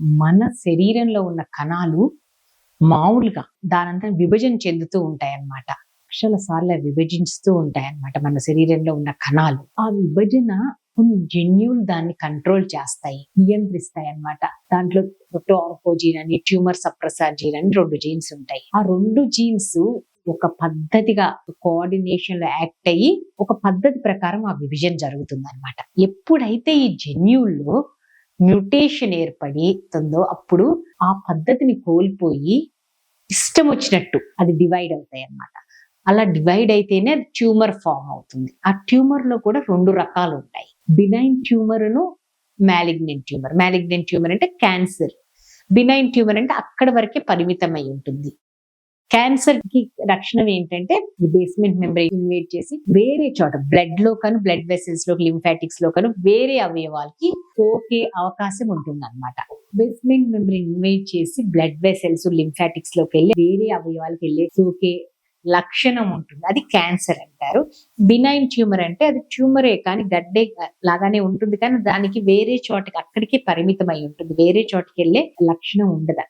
మన శరీరంలో ఉన్న కణాలు మామూలుగా దానంతా విభజన చెందుతూ ఉంటాయన్నమాట. లక్షల సార్లు అవి విభజిస్తూ ఉంటాయన్నమాట మన శరీరంలో ఉన్న కణాలు. ఆ విభజన కొన్ని జన్యువులు దాన్ని కంట్రోల్ చేస్తాయి నియంత్రిస్తాయి అన్నమాట దాంట్లో టోర్కోజీన్ అని ట్యూమర్ సప్రెసర్ జీన్ అని రెండు జీన్స్ ఉంటాయి. ఆ రెండు జీన్స్ ఒక పద్ధతిగా కోఆర్డినేషన్లో యాక్ట్ అయ్యి ఒక పద్ధతి ప్రకారం ఆ విభజన జరుగుతుంది అనమాట ఎప్పుడైతే ఈ జన్యువుల్లో మ్యూటేషన్ ఏర్పడుతుందో అప్పుడు ఆ పద్ధతిని కోల్పోయి ఇష్టం వచ్చినట్టు అది డివైడ్ అవుతాయి అన్నమాట. అలా డివైడ్ అయితేనే అది ట్యూమర్ ఫామ్ అవుతుంది. ఆ ట్యూమర్లో కూడా రెండు రకాలు ఉంటాయి. బినైన్ ట్యూమర్ను మ్యాలిగ్నెంట్ ట్యూమర్ మ్యాలిగ్నెంట్ ట్యూమర్ అంటే క్యాన్సర్ బినైన్ ట్యూమర్ అంటే అక్కడ వరకే పరిమితమై ఉంటుంది. క్యాన్సర్కి లక్షణం ఏంటంటే ఈ బేస్మెంట్ మెంబ్రెయిన్ ఇన్వేట్ చేసి వేరే చోట బ్లడ్లో కను బ్లడ్ వెసల్స్లో లింఫాటిక్స్లో కను వేరే అవయవాలకి సోకే అవకాశం ఉంటుంది అనమాట బేస్మెంట్ మెంబ్రెయిన్ ఇన్వేట్ చేసి బ్లడ్ వెసల్స్ లింఫాటిక్స్లోకి వెళ్ళి వేరే అవయవాలకి వెళ్ళే సోకే లక్షణం ఉంటుంది. అది క్యాన్సర్ అంటారు. బినైన్ ట్యూమర్ అంటే అది ట్యూమరే కానీ గడ్డే లాగానే ఉంటుంది కానీ దానికి వేరే చోటకి అక్కడికే పరిమితమై ఉంటుంది. వేరే చోటకి వెళ్ళే లక్షణం ఉండదు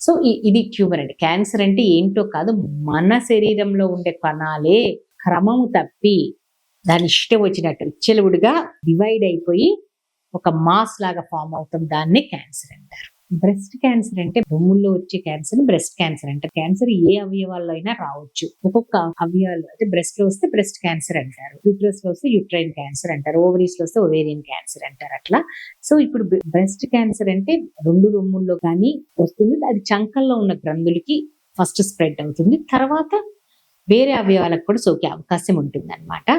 సో ఇది ట్యూమర్ అండి. క్యాన్సర్ అంటే ఏంటో కాదు మన శరీరంలో ఉండే కణాలే క్రమము తప్పి దాని ఇష్టం వచ్చినట్టు ఇచ్చలువుడిగా డివైడ్ అయిపోయి ఒక మాస్ లాగా ఫామ్ అవుతాం. దాన్నే క్యాన్సర్ అంటారు. బ్రెస్ట్ క్యాన్సర్ అంటే రొమ్ముల్లో వచ్చే క్యాన్సర్ బ్రెస్ట్ క్యాన్సర్ అంటే క్యాన్సర్ ఏ అవయవాల్లో అయినా రావచ్చు. ఒక్కొక్క అవయవాలు అంటే బ్రెస్ట్లో వస్తే బ్రెస్ట్ క్యాన్సర్ అంటారు. యూట్రస్లో వస్తే యూట్రైన్ క్యాన్సర్ అంటారు. ఓవరీస్లో వస్తే ఓవేరియన్ క్యాన్సర్ అంటారు అట్లా. సో ఇప్పుడు బ్రెస్ట్ క్యాన్సర్ అంటే రెండు రొమ్ముల్లో కానీ వస్తుంది. అది చంకల్లో ఉన్న గ్రంథులకి ఫస్ట్ స్ప్రెడ్ అవుతుంది. తర్వాత వేరే అవయవాలకు కూడా సోకే అవకాశం ఉంటుంది అనమాట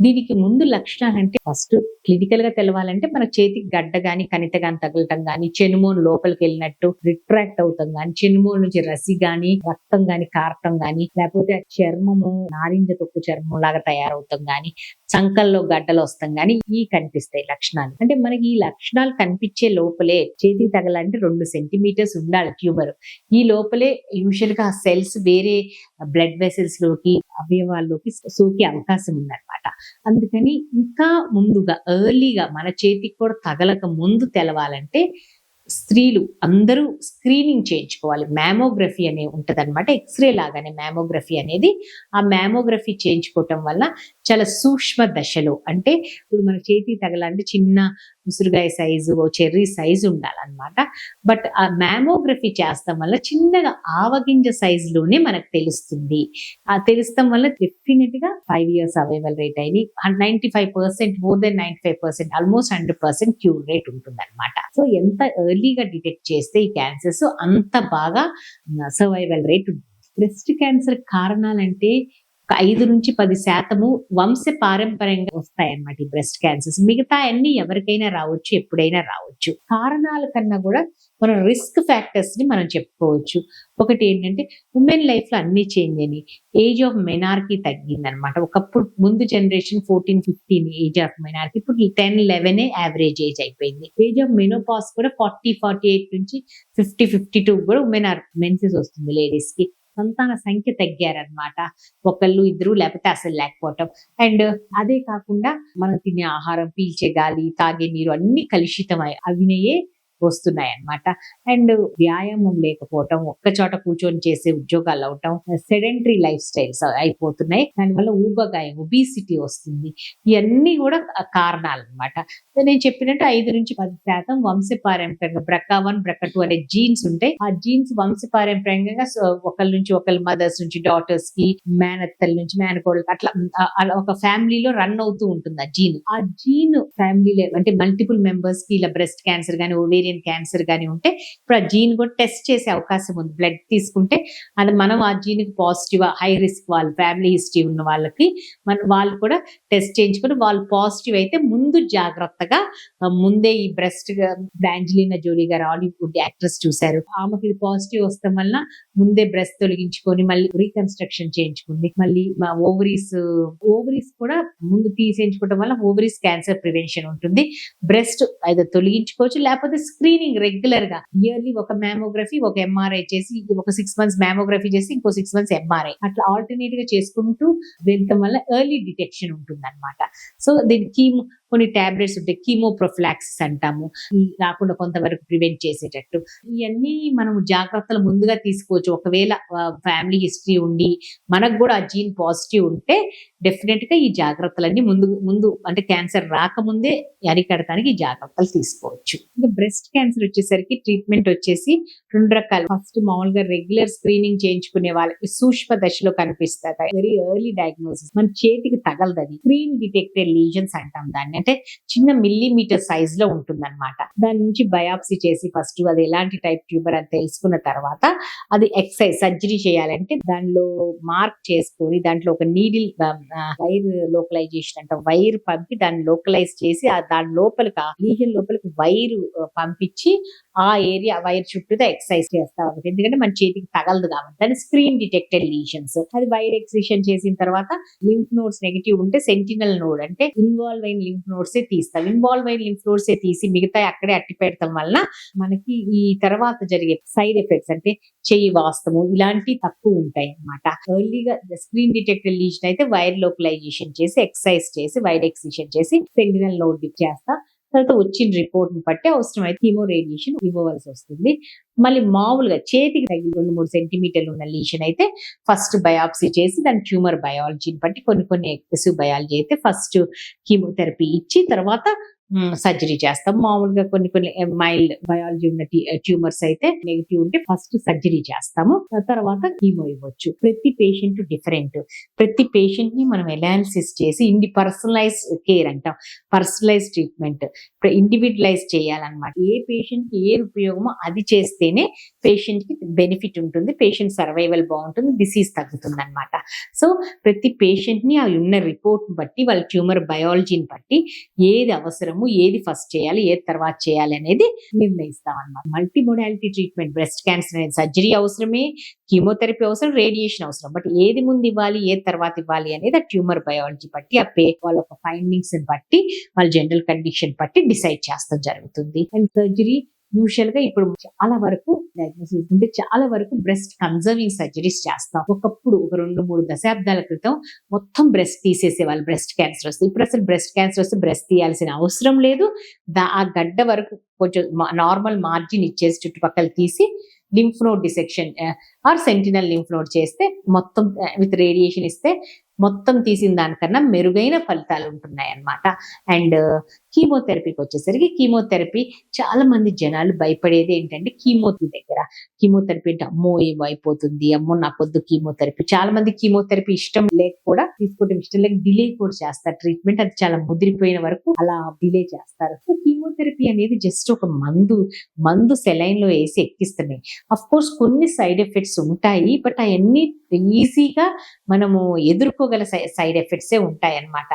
దీనికి ముందు లక్షణాలు అంటే ఫస్ట్ క్లినికల్గా తెలవాలంటే మన చేతికి గడ్డ గాని కణిత గాని తగలటం గాని చెనుమోను లోపలికి వెళ్ళినట్టు రిట్రాక్ట్ అవుతాం గాని చెనుమోను నుంచి రసి గాని రక్తం గాని కారటం గాని లేకపోతే చర్మము నారింజ తొక్కు చర్మం లాగా తయారవుతాం గాని చంకల్లో గడ్డలు వస్తాం గాని ఈ కనిపిస్తాయి లక్షణాలు. అంటే మనకి ఈ లక్షణాలు కనిపించే లోపలే చేతికి తగలంటే రెండు సెంటీమీటర్స్ ఉండాలి ట్యూమర్ ఈ లోపలే యూజువల్గా ఆ సెల్స్ వేరే బ్లడ్ వెసల్స్లోకి అవయవాల్లోకి సోకే అవకాశం ఉందన్నమాట. అందుకని ఇంకా ముందుగా ఎర్లీగా మన చేతికి కూడా తగలక ముందు తెలవాలంటే స్త్రీలు అందరూ స్క్రీనింగ్ చేయించుకోవాలి. మ్యామోగ్రఫీ అనే ఉంటది అనమాట ఎక్స్రే లాగానే మ్యామోగ్రఫీ అనేది ఆ మ్యామోగ్రఫీ చేయించుకోవటం వల్ల చాలా సూక్ష్మ దశలో. అంటే ఇప్పుడు మన చేతి తగలంటే చిన్న ఉసురుగాయ సైజు ఓ చెర్రీ సైజు ఉండాలన్నమాట. బట్ ఆ మ్యామోగ్రఫీ చేస్తాం వల్ల చిన్నగా ఆవగింజ సైజులోనే మనకు తెలుస్తుంది. ఆ తెలుస్తాం వల్ల డెఫినెట్గా ఫైవ్ ఇయర్స్ అవైవల్ రేట్ అయింది ninety five percent more than ninety five percent almost hundred percent cure rate ఉంటుంది అనమాట సో ఎంత ఎర్లీగా డిటెక్ట్ చేస్తే ఈ క్యాన్సర్స్ అంత బాగా సర్వైవల్ రేట్ ఉంటుంది. బ్రెస్ట్ క్యాన్సర్ కారణాలంటే ఐదు నుంచి పది శాతము వంశ పారంపర్యంగా వస్తాయన్నమాట ఈ బ్రెస్ట్ క్యాన్సర్స్ మిగతా అన్ని ఎవరికైనా రావచ్చు ఎప్పుడైనా రావచ్చు. కారణాల కన్నా కూడా మనం రిస్క్ ఫ్యాక్టర్స్ని మనం చెప్పుకోవచ్చు. ఒకటి ఏంటంటే ఉమెన్ లైఫ్లో అన్ని చేంజ్ అని ఏజ్ ఆఫ్ మెనార్కి తగ్గిందనమాట ఒకప్పుడు ముందు generation fourteen fifteen age of menarche ఇప్పుడు టెన్ లెవెన్ యావరేజ్ ఏజ్ అయిపోయింది. ఏజ్ ఆఫ్ మెనోపాస్ కూడా ఫార్టీ ఫార్టీ ఎయిట్ నుంచి ఫిఫ్టీ ఫిఫ్టీ టూ కూడా ఉమెన్ ఆర్ మెన్సెస్ వస్తుంది లేడీస్కి. సంతాన సంఖ్య తగ్గారనమాట ఒకళ్ళు ఇద్దరు లేకపోతే అసలు లేకపోవటం. అండ్ అదే కాకుండా మనం తినే ఆహారం పీల్చే గాలి తాగే నీరు అన్ని కలుషితమై అవినయే వస్తున్నాయి అన్నమాట అండ్ వ్యాయామం లేకపోవటం ఒక్క చోట కూర్చొని చేసే ఉద్యోగాలు అవటం సెడెంటరీ లైఫ్ స్టైల్స్ అయిపోతున్నాయి. దానివల్ల ఊబగాయం ఒబీసిటీ వస్తుంది. ఇవన్నీ కూడా కారణాలు అనమాట నేను చెప్పినట్టు ఐదు నుంచి పది శాతం వంశపారంపర్యంగా బ్రక్క వన్ బ్రక్క టూ అనే జీన్స్ ఉంటాయి. ఆ జీన్స్ వంశపారంపర్యంగా ఒకళ్ళ నుంచి ఒకళ్ళ మదర్స్ నుంచి డాటర్స్కి మేనత్తల నుంచి మేనకోళ్ళకి అట్లా ఒక ఫ్యామిలీలో రన్ అవుతూ ఉంటుంది ఆ జీన్. ఆ జీన్ ఫ్యామిలీలో అంటే మల్టిపుల్ మెంబర్స్కి ఇలా బ్రెస్ట్ క్యాన్సర్ కానీ ఓవేరియన్ ఓవేరియన్ క్యాన్సర్ కానీ ఉంటే ఇప్పుడు ఆ జీన్ కూడా టెస్ట్ చేసే అవకాశం ఉంది బ్లడ్ తీసుకుంటే. అది మనం ఆ జీన్కి పాజిటివ్ హై రిస్క్ వాళ్ళు ఫ్యామిలీ హిస్టరీ ఉన్న వాళ్ళకి మన వాళ్ళు కూడా టెస్ట్ చేయించుకొని వాళ్ళు పాజిటివ్ అయితే ముందు జాగ్రత్తగా ముందే ఈ బ్రెస్ట్ బ్రాంజలినా జోలీ గారు హాలీవుడ్ యాక్ట్రెస్ చూశారు. ఆమెకి ఇది పాజిటివ్ వస్తాం వల్ల ముందే బ్రెస్ట్ తొలగించుకొని మళ్ళీ రీకన్స్ట్రక్షన్ చేయించుకుంది. మళ్ళీ ఓవరీస్ ఓవరీస్ కూడా ముందు తీసేయించుకోవడం వల్ల ఓవరీస్ క్యాన్సర్ ప్రివెన్షన్ ఉంటుంది. బ్రెస్ట్ అయితే తొలగించుకోవచ్చు లేకపోతే స్క్రీనింగ్ రెగ్యులర్గా. ఇయర్లీ ఒక మ్యామోగ్రఫీ ఒక ఎంఆర్ఐ చేసి ఒక సిక్స్ మంత్స్ మ్యామోగ్రఫీ చేసి ఇంకో సిక్స్ మంత్స్ ఎంఆర్ఐ అట్లా ఆల్టర్నేట్గా చేసుకుంటూ వెళ్ళటం వల్ల ఎర్లీ డిటెక్షన్ ఉంటుంది అనమాట సో దీనికి కొన్ని టాబ్లెట్స్ ఉంటాయి కీమోప్రొఫ్లాక్సిస్ అంటాము. రాకుండా కొంతవరకు ప్రివెంట్ చేసేటట్టు. ఇవన్నీ మనం జాగ్రత్తలు ముందుగా తీసుకోవచ్చు. ఒకవేళ ఫ్యామిలీ హిస్టరీ ఉండి మనకు కూడా ఆ జీన్ పాజిటివ్ ఉంటే డెఫినెట్గా ఈ జాగ్రత్తలన్నీ ముందు ముందు అంటే క్యాన్సర్ రాకముందే అరికడటానికి ఈ జాగ్రత్తలు తీసుకోవచ్చు. ఇంకా బ్రెస్ట్ క్యాన్సర్ వచ్చేసరికి ట్రీట్మెంట్ వచ్చేసి రెండు రకాలు. ఫస్ట్ మామూలుగా రెగ్యులర్ స్క్రీనింగ్ చేయించుకునే వాళ్ళకి సూక్ష్మ దశలో కనిపిస్తుంది వెరీ ఎర్లీ డయాగ్నోసిస్ మన చేతికి తగలదు అది స్క్రీన్ డిటెక్టెడ్ లీజన్స్ అంటాం దాన్ని. అంటే చిన్న మిల్లీమీటర్ సైజ్లో ఉంటుంది దాని నుంచి బయాప్సీ చేసి ఫస్ట్ అది ఎలాంటి టైప్ ట్యూబర్ అని తెలుసుకున్న తర్వాత అది ఎక్సైజ్ సర్జరీ చేయాలంటే దానిలో మార్క్ చేసుకొని దాంట్లో ఒక నీడిల్ వైర్ లోకలైజేషన్ అంటే వైర్ పంపి దాన్ని లోకలైజ్ చేసి దాని లోపలికి లీజన్ లోపలికి వైర్ పంపించి ఆ ఏరియా వైర్ చుట్టూ ఎక్సైజ్ చేస్తా ఉంటుంది ఎందుకంటే మన చేతికి తగలదు కాబట్టి. దాని స్క్రీన్ డిటెక్టెడ్ లీషన్స్ అది వైర్ ఎక్సిషన్ చేసిన తర్వాత లింఫ్ నోడ్స్ నెగిటివ్ ఉంటే సెంటినల్ నోడ్ అంటే ఇన్వాల్వ్ అయిన లింఫ్ నోడ్స్ ఏ తీస్తాం. ఇన్వాల్వ్ అయిన లింఫ్ నోడ్స్ ఏ తీసి మిగతా అక్కడే అట్టి పెడతాం వలన మనకి ఈ తర్వాత జరిగే సైడ్ ఎఫెక్ట్స్ అంటే చెయ్యి వాస్తము ఇలాంటివి తక్కువ ఉంటాయి అన్నమాట ఎర్లీగా స్క్రీన్ డిటెక్టర్ లీజన్ అయితే వైర్ లోకలైజేషన్ చేసి ఎక్సర్సైజ్ చేసి వైర్ ఎక్సిషన్ చేసి సెంగినల్ నోట్ డిప్ చేస్తా. తర్వాత వచ్చిన రిపోర్ట్ని బట్టి అవసరమైతే హీమో రేడియేషన్ ఇవ్వవలసి వస్తుంది. మళ్ళీ మామూలుగా చేతికి తగిలి రెండు మూడు సెంటీమీటర్లు ఉన్న లీషన్ అయితే ఫస్ట్ బయాప్సీ చేసి దాని ట్యూమర్ బయాలజీని బట్టి కొన్ని కొన్ని ఎక్సెసివ్ బయాలజీ అయితే ఫస్ట్ కీమోథెరపీ ఇచ్చి తర్వాత సర్జరీ చేస్తాం. మామూలుగా కొన్ని కొన్ని మైల్డ్ బయాలజీ ఉన్న ట్యూమర్స్ అయితే నెగిటివ్ ఉంటే ఫస్ట్ సర్జరీ చేస్తాము. తర్వాత కీమో ఇవ్వచ్చు. ప్రతి పేషెంట్ డిఫరెంట్. ప్రతి పేషెంట్ని మనం ఎనాలిసిస్ చేసి ఇండి పర్సనలైజ్ కేర్ అంటాం. Personalize treatment. ఇండివిజువలైజ్ చేయాలన్నమాట. ఏ పేషెంట్కి ఏ ఉపయోగమో అది చేస్తేనే పేషెంట్కి బెనిఫిట్ ఉంటుంది. పేషెంట్ సర్వైవల్ బాగుంటుంది. డిసీజ్ తగ్గుతుంది అనమాట సో ప్రతి పేషెంట్ని ఆ ఉన్న రిపోర్ట్ బట్టి వాళ్ళ ట్యూమర్ బయాలజీని బట్టి ఏది అవసరం అవసరము ఏది ఫస్ట్ చేయాలి ఏది తర్వాత చేయాలి అనేది నిర్ణయిస్తాం అన్నమాట multi modality treatment breast cancer అనేది సర్జరీ అవసరమే కీమోథెరపీ అవసరం రేడియేషన్ అవసరం. బట్ ఏది ముందు ఇవ్వాలి ఏది తర్వాత ఇవ్వాలి అనేది ఆ ట్యూమర్ బయాలజీ బట్టి ఆ పే వాళ్ళ ఒక ఫైండింగ్స్ బట్టి వాళ్ళ జనరల్ కండిషన్ బట్టి డిసైడ్ చేస్తాం జరుగుతుంది. అండ్ సర్జరీ యూజువల్గా ఇప్పుడు చాలా వరకు డయాగ్నోసిస్ ఉంటే చాలా వరకు బ్రెస్ట్ కన్జర్వింగ్ సర్జరీస్ చేస్తాం. ఒకప్పుడు ఒక రెండు మూడు దశాబ్దాల క్రితం మొత్తం బ్రెస్ట్ తీసేసే వాళ్ళు బ్రెస్ట్ క్యాన్సర్ వస్తే ఇప్పుడు అసలు బ్రెస్ట్ క్యాన్సర్ వస్తే బ్రెస్ట్ తీయాల్సిన అవసరం లేదు. దా ఆ గడ్డ వరకు కొంచెం నార్మల్ మార్జిన్ ఇచ్చేసి చుట్టుపక్కల తీసి lymph node dissection or sentinel lymph node చేస్తే మొత్తం విత్ రేడియేషన్ ఇస్తే మొత్తం తీసిన దానికన్నా మెరుగైన ఫలితాలు ఉంటున్నాయి అన్నమాట అండ్ కీమోథెరపీకి వచ్చేసరికి కీమోథెరపీ చాలా మంది జనాలు భయపడేది ఏంటంటే కీమోథెరపీ దగ్గర. కీమోథెరపీ అంటే అమ్మో ఏమో అయిపోతుంది అమ్మో నా పొద్దు కీమోథెరపీ. చాలా మంది కీమోథెరపీ ఇష్టం లేక కూడా తీసుకోవడం ఇష్టం లేక డిలే కూడా చేస్తారు. ట్రీట్మెంట్ అది చాలా ముదిరిపోయిన వరకు అలా డిలే చేస్తారు. సో కీమోథెరపీ అనేది జస్ట్ ఒక మందు మందు సెలైన్లో వేసి ఎక్కిస్తున్నాయి అఫ్ కోర్స్ కొన్ని సైడ్ ఎఫెక్ట్స్ ఉంటాయి బట్ అవన్నీ ఈజీగా మనము ఎదుర్కోగల సైడ్ ఎఫెక్ట్స్ ఉంటాయి అనమాట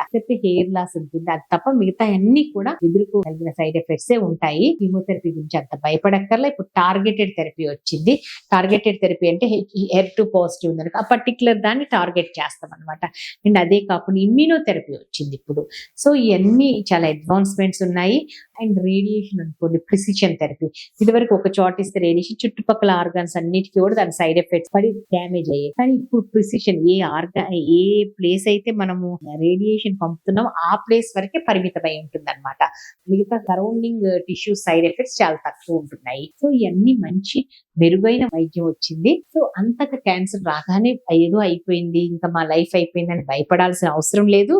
హెయిర్ లాస్ ఉంటుంది. అది తప్ప మిగతా అన్ని కూడా ఎదుర్కోగలిగిన సైడ్ ఎఫెక్ట్స్ ఉంటాయి. కీమోథెరపీ గురించి అంత భయపడక్కర్లే. ఇప్పుడు టార్గెటెడ్ థెరపీ వచ్చింది. టార్గెటెడ్ థెరపీ అంటే హెర్ టు పాజిటివ్ ఉంది ఆ పర్టికులర్ దాన్ని టార్గెట్ చేస్తాం అనమాట అండ్ అదే కాకుండా ఇమ్యూనోథెరపీ వచ్చింది ఇప్పుడు. సో ఇవన్నీ చాలా అడ్వాన్స్మెంట్స్ ఉన్నాయి. అండ్ రేడియేషన్ అనుకోండి ప్రిసిషన్ థెరపీ ఇదివరకు ఒక చోట ఇస్తే రేడియేషన్ చుట్టుపక్కల ఆర్గాన్స్ అన్నిటికీ కూడా దాని సైడ్ ఎఫెక్ట్స్ పడి డ్యామేజ్ అయ్యాయి. కానీ ఇప్పుడు ప్రిసిషన్ ఏ ఆర్గా ఏ ప్లేస్ అయితే మనము రేడియేషన్ పంపుతున్నామో ఆ ప్లేస్ వరకే పరిమితమై ఉంటుంది అనమాట మిగతా సరౌండింగ్ టిష్యూ సైడ్ ఎఫెక్ట్స్ చాలా తక్కువ ఉంటున్నాయి. సో ఇవన్నీ మంచి మెరుగైన వైద్యం వచ్చింది. సో అంతగా క్యాన్సర్ రాగానే ఏదో అయిపోయింది ఇంకా మా లైఫ్ అయిపోయిందని భయపడాల్సిన అవసరం లేదు.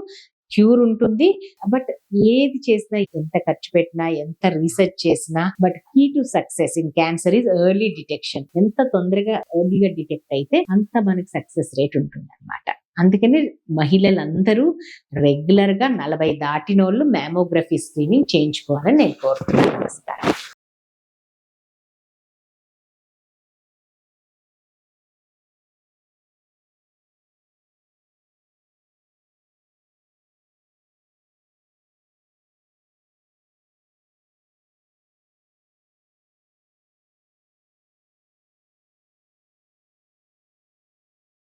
క్యూర్ ఉంటుంది. బట్ ఏది చేసినా ఎంత ఖర్చు పెట్టినా ఎంత రీసెర్చ్ చేసినా but key to success in cancer is early detection ఎంత తొందరగా ఎర్లీగా డిటెక్ట్ అయితే అంత మనకి సక్సెస్ రేట్ ఉంటుంది అనమాట అందుకని మహిళలందరూ రెగ్యులర్గా నలభై దాటిన వాళ్ళు మ్యామోగ్రఫీ స్క్రీనింగ్ చేయించుకోవాలని నేను కోరుతున్నాను నమస్కారం.